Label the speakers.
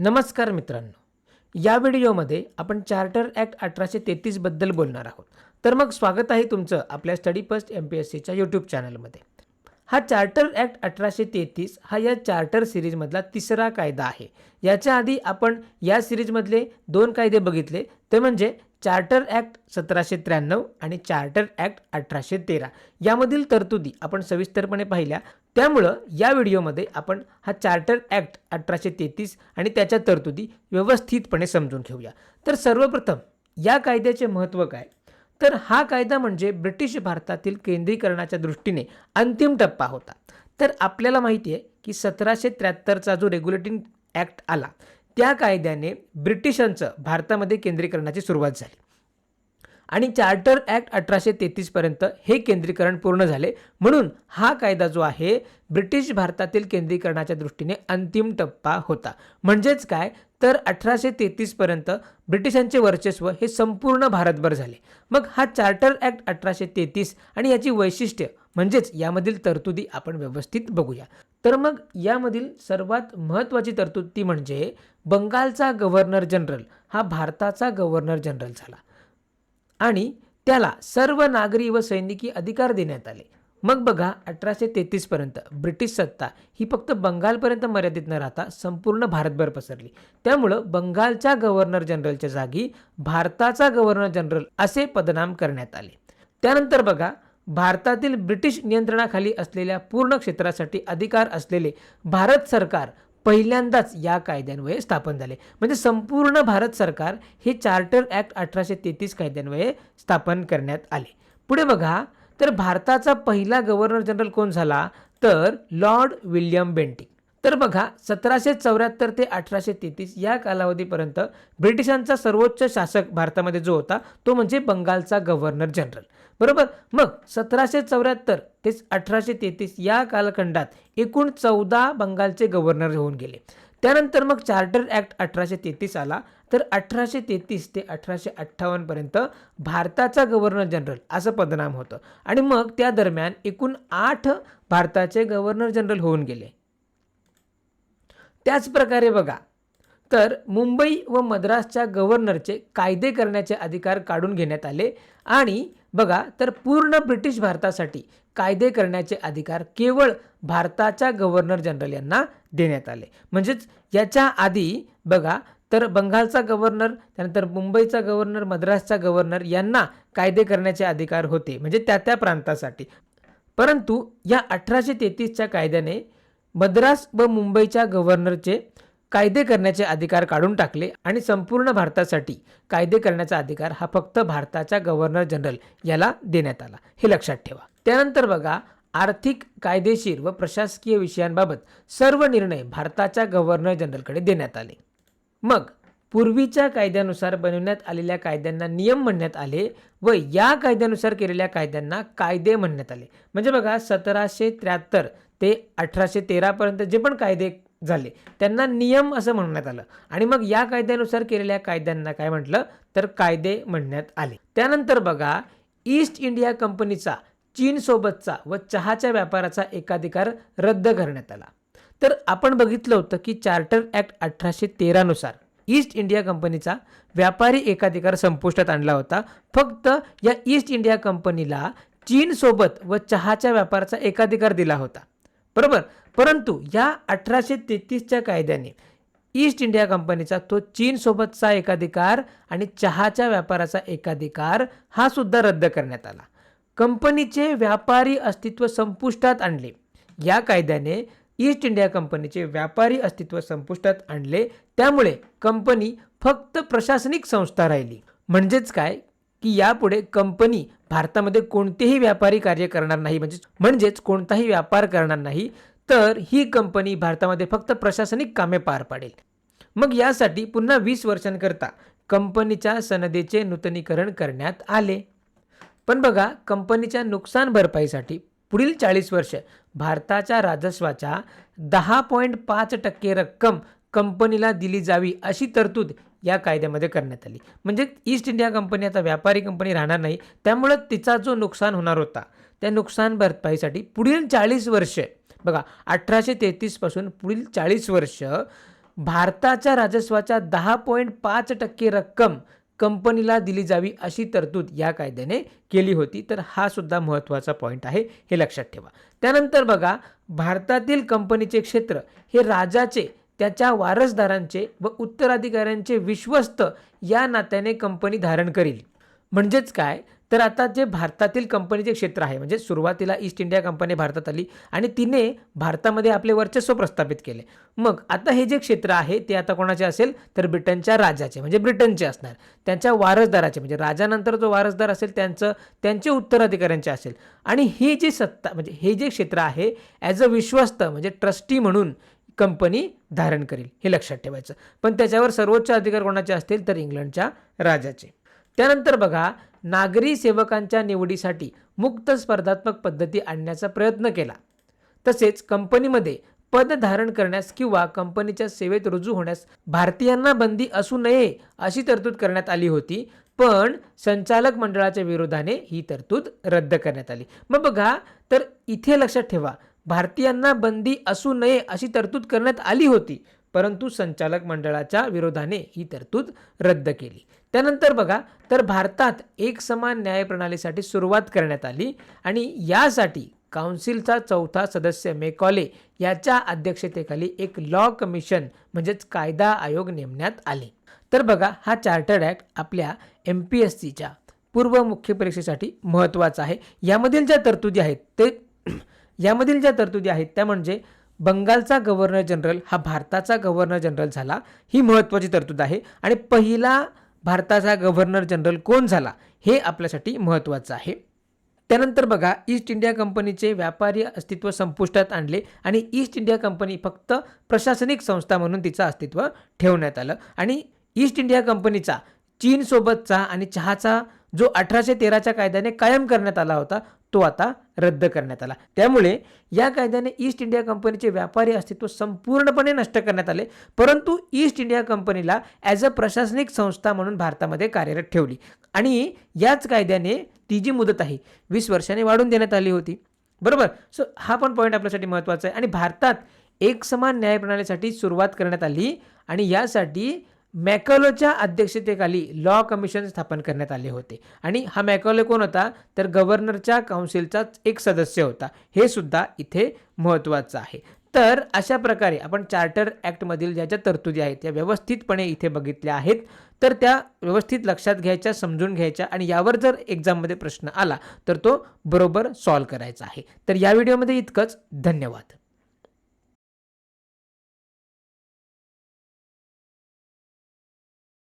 Speaker 1: नमस्कार मित्रांनो. या व्हिडिओमध्ये आपण चार्टर ॲक्ट अठराशे तेहतीसबद्दल बोलणार आहोत. तर मग स्वागत आहे तुमचं आपल्या study first M P S सीच्या यूट्यूब चॅनलमध्ये. हा चार्टर ॲक्ट अठराशे तेहतीस हा या चार्टर सिरीजमधला तिसरा कायदा आहे. याच्या आधी आपण या सिरीजमधले दोन कायदे बघितले. ते म्हणजे चार्टर ॲक्ट सतराशे त्र्याण्णव आणि चार्टर ॲक्ट अठराशे तेरा. यामधील तरतुदी आपण सविस्तरपणे पाहिल्या. त्यामुळं या व्हिडिओमध्ये आपण हा चार्टर ॲक्ट अठराशे तेहतीस आणि त्याच्या तरतुदी व्यवस्थितपणे समजून घेऊया. तर सर्वप्रथम या कायद्याचे महत्त्व काय? तर हा कायदा म्हणजे ब्रिटिश भारतातील केंद्रीकरणाच्या दृष्टीने अंतिम टप्पा होता. तर आपल्याला माहिती आहे की सतराशे त्र्याहत्तरचा जो रेग्युलेटिंग ॲक्ट आला त्या कायद्याने ब्रिटिशांचं भारतामध्ये केंद्रीकरणाची सुरुवात झाली. आणि चार्टर ॲक्ट अठराशे तेहतीसपर्यंत हे केंद्रीकरण पूर्ण झाले. म्हणून हा कायदा जो आहे ब्रिटिश भारतातील केंद्रीकरणाच्या दृष्टीने अंतिम टप्पा होता. म्हणजेच काय? तर अठराशे तेहतीसपर्यंत ब्रिटिशांचे वर्चस्व हे संपूर्ण भारतभर झाले. मग हा चार्टर ॲक्ट अठराशे तेहतीस आणि याची वैशिष्ट्य म्हणजेच यामधील तरतुदी आपण व्यवस्थित बघूया. तर मग यामधील सर्वात महत्त्वाची तरतूद ती म्हणजे बंगालचा गव्हर्नर जनरल. हा भारताचा गव्हर्नर जनरल झाला. आणि त्याला सर्व नागरी व सैनिकी अधिकार देण्यात आले. मग बघा अठराशे तेहतीसपर्यंत ब्रिटिश सत्ता ही फक्त बंगालपर्यंत मर्यादित न राहता संपूर्ण भारतभर पसरली. त्यामुळं बंगालच्या गव्हर्नर जनरलच्या जागी भारताचा गव्हर्नर जनरल असे पदनाम करण्यात आले. त्यानंतर बघा भारतातील ब्रिटिश नियंत्रणाखाली असलेल्या पूर्ण क्षेत्रासाठी अधिकार असलेले भारत सरकार पहिल्यांदाच या कायद्यान्वये स्थापन झाले. म्हणजे संपूर्ण भारत सरकार हे चार्टर ॲक्ट अठराशे तेहतीस कायद्यान्वये स्थापन करण्यात आले. पुढे बघा तर भारताचा पहिला गव्हर्नर जनरल कोण झाला? तर लॉर्ड विल्यम बेंटिक तर बघा सतराशे चौऱ्याहत्तर ते अठराशे तेहतीस या कालावधीपर्यंत ब्रिटिशांचा सर्वोच्च शासक भारतामध्ये जो होता तो म्हणजे बंगालचा गव्हर्नर जनरल. बरोबर? मग सतराशे चौऱ्याहत्तर ते अठराशे तेहतीस या कालखंडात एकूण चौदा बंगालचे गव्हर्नर होऊन गेले. त्यानंतर मग चार्टर ॲक्ट अठराशे तेहतीस आला. तर अठराशे तेहतीस ते अठराशे अठ्ठावन्नपर्यंत भारताचा गव्हर्नर जनरल असं पदनाम होतं. आणि मग त्या दरम्यान एकूण आठ भारताचे गव्हर्नर जनरल होऊन गेले. त्याचप्रकारे बघा. तर मुंबई व मद्रासच्या गव्हर्नरचे कायदे करण्याचे अधिकार काढून घेण्यात आले आणि बघा तर पूर्ण ब्रिटिश भारतासाठी कायदे करण्याचे अधिकार केवळ भारताच्या गव्हर्नर जनरल यांना देण्यात आले. म्हणजेच याच्या आधी बघा तर बंगालचा गव्हर्नर त्यानंतर मुंबईचा गव्हर्नर मद्रासचा गव्हर्नर यांना कायदे करण्याचे अधिकार होते. म्हणजे त्या त्या प्रांतासाठी. परंतु या अठराशे तेहतीसच्या कायद्याने मद्रास व मुंबईच्या गव्हर्नरचे कायदे करण्याचे अधिकार काढून टाकले आणि संपूर्ण भारतासाठी कायदे करण्याचा अधिकार हा फक्त भारताच्या गव्हर्नर जनरल याला देण्यात आला. हे लक्षात ठेवा. त्यानंतर बघा आर्थिक कायदेशीर व प्रशासकीय विषयांबाबत सर्व निर्णय भारताच्या गव्हर्नर जनरलकडे देण्यात आले. मग पूर्वीच्या कायद्यानुसार बनवण्यात आलेल्या कायद्यांना नियम म्हणण्यात आले व या कायद्यानुसार केलेल्या कायद्यांना कायदे म्हणण्यात आले. म्हणजे बघा सतराशे त्र्याहत्तर ते अठराशे तेरापर्यंत जे पण कायदे झाले त्यांना नियम असं म्हणण्यात आलं. आणि मग या कायद्यानुसार केलेल्या कायद्यांना काय म्हटलं? तर कायदे म्हणण्यात आले. त्यानंतर बघा ईस्ट इंडिया कंपनीचा चीनसोबतचा व चहाच्या व्यापाराचा एकाधिकार रद्द करण्यात आला. तर आपण बघितलं होतं की चार्टर ॲक्ट अठराशे तेरानुसार ईस्ट इंडिया कंपनीचा व्यापारी एकाधिकार संपुष्टात आणला होता. फक्त या ईस्ट इंडिया कंपनीला चीनसोबत व चहाच्या व्यापाराचा एकाधिकार दिला होता. बरोबर? परंतु या अठराशे तेहतीसच्या कायद्याने ईस्ट इंडिया कंपनीचा तो चीनसोबतचा एकाधिकार आणि चहाच्या व्यापाराचा एकाधिकार हा सुद्धा रद्द करण्यात आला. कंपनीचे व्यापारी अस्तित्व संपुष्टात आणले. या कायद्याने ईस्ट इंडिया कंपनीचे व्यापारी अस्तित्व संपुष्टात आणले. त्यामुळे कंपनी फक्त प्रशासनिक संस्था राहिली. म्हणजेच काय? की यापुढे कंपनी भारतामध्ये कोणतेही व्यापारी कार्य करणार नाही म्हणजे म्हणजेच कोणताही व्यापार करणार नाही तर ही कंपनी भारतामध्ये फक्त प्रशासनिक कामे पार पाडेल. मग यासाठी पुन्हा वीस वर्षांकरता कंपनीच्या सनदेचे नूतनीकरण करण्यात आले. पण बघा कंपनीच्या नुकसान भरपाईसाठी पुढील चाळीस वर्ष भारताच्या राजस्वाच्या दहा पॉईंट पाच टक्के रक्कम कंपनीला दिली जावी अशी तरतूद या कायद्यामध्ये करण्यात आली. म्हणजे ईस्ट इंडिया कंपनी आता व्यापारी कंपनी राहणार नाही. त्यामुळं तिचा जो नुकसान होणार होता त्या नुकसान भरपाईसाठी पुढील चाळीस वर्ष बघा अठराशे तेहतीसपासून पुढील चाळीस वर्ष भारताच्या राजस्वाच्या दहा पॉईंट पाच टक्के रक्कम कंपनीला दिली जावी अशी तरतूद या कायद्याने केली होती. तर हा सुद्धा महत्त्वाचा पॉईंट आहे हे लक्षात ठेवा. त्यानंतर बघा भारतातील कंपनीचे क्षेत्र हे राजाचे त्याच्या वारसदारांचे व उत्तराधिकाऱ्यांचे विश्वस्त या नात्याने कंपनी धारण करील. म्हणजेच काय? तर आता जे भारतातील कंपनीचे क्षेत्र आहे म्हणजे सुरुवातीला ईस्ट इंडिया कंपनी भारतात आली आणि तिने भारतामध्ये आपले वर्चस्व प्रस्थापित केले. मग आता हे जे क्षेत्र आहे ते आता कोणाचे असेल? तर ब्रिटनच्या राजाचे म्हणजे ब्रिटनचे असणार. त्यांच्या वारसदाराचे म्हणजे राजानंतर जो वारसदार असेल त्यांचं त्यांचे उत्तराधिकाऱ्यांचे असेल. आणि ही जी सत्ता म्हणजे हे जे क्षेत्र आहे ॲज अ विश्वस्त म्हणजे ट्रस्टी म्हणून कंपनी धारण करेल हे लक्षात ठेवायचं. पण त्याच्यावर सर्वोच्च अधिकार कोणाचे असतील? तर इंग्लंडच्या राजाचे. त्यानंतर बघा नागरी सेवकांच्या निवडीसाठी मुक्त स्पर्धात्मक पद्धती आणण्याचा प्रयत्न केला. तसेच कंपनीमध्ये पद धारण करण्यास किंवा कंपनीच्या सेवेत रुजू होण्यास भारतीयांना बंदी असू नये अशी तरतूद करण्यात आली होती पण संचालक मंडळाच्या विरोधाने ही तरतूद रद्द करण्यात आली. मग बघा तर इथे लक्षात ठेवा भारतीयांना बंदी असू नये अशी तरतूद करण्यात आली होती परंतु संचालक मंडळाच्या विरोधाने ही तरतूद रद्द केली. त्यानंतर बघा तर भारतात एक समान न्यायप्रणालीसाठी सुरुवात करण्यात आली आणि यासाठी काउन्सिलचा चौथा सदस्य मेकॉले याच्या अध्यक्षतेखाली एक लॉ कमिशन म्हणजेच कायदा आयोग नेमण्यात आले. तर बघा हा चार्टर्ड ॲक्ट आपल्या एम पी एस सीच्या पूर्व मुख्य परीक्षेसाठी महत्त्वाचा आहे. यामधील ज्या तरतुदी आहेत ते यामधील ज्या तरतुदी आहेत त्या म्हणजे बंगालचा गव्हर्नर जनरल हा भारताचा गव्हर्नर जनरल झाला ही महत्त्वाची तरतूद आहे. आणि पहिला भारताचा गव्हर्नर जनरल कोण झाला हे आपल्यासाठी महत्त्वाचं आहे. त्यानंतर बघा ईस्ट इंडिया कंपनीचे व्यापारी अस्तित्व संपुष्टात आणले आणि ईस्ट इंडिया कंपनी फक्त प्रशासनिक संस्था म्हणून तिचं अस्तित्व ठेवण्यात आलं. आणि ईस्ट इंडिया कंपनीचा चीनसोबतचा आणि चहाचा जो अठराशे तेराच्या कायद्याने कायम करण्यात आला होता तो आता रद्द करण्यात आला. त्यामुळे या कायद्याने ईस्ट इंडिया कंपनीचे व्यापारी अस्तित्व संपूर्णपणे नष्ट करण्यात आले. परंतु ईस्ट इंडिया कंपनीला ॲज अ प्रशासनिक संस्था म्हणून भारतामध्ये कार्यरत ठेवली. आणि याच कायद्याने ती जी मुदत आहे वीस वर्षाने वाढून देण्यात आली होती. बरोबर? सो हा पण पॉईंट आपल्यासाठी महत्त्वाचा आहे. आणि भारतात एक समान न्यायप्रणालीसाठी सुरुवात करण्यात आली. आणि यासाठी मॅकॉलोच्या अध्यक्षतेखाली लॉ कमिशन स्थापन करण्यात आले होते. आणि हा मॅकॉले कोण होता? तर गव्हर्नरच्या काउन्सिलचाच एक सदस्य होता. हे सुद्धा इथे महत्त्वाचं आहे. तर अशा प्रकारे आपण चार्टर ॲक्टमधील ज्या ज्या तरतुदी आहेत त्या व्यवस्थितपणे इथे बघितल्या आहेत. तर त्या व्यवस्थित लक्षात घ्यायच्या समजून घ्यायच्या आणि यावर जर एक्झाममध्ये प्रश्न आला तर तो बरोबर सॉल्व करायचा आहे. तर या व्हिडिओमध्ये इतकंच. धन्यवाद.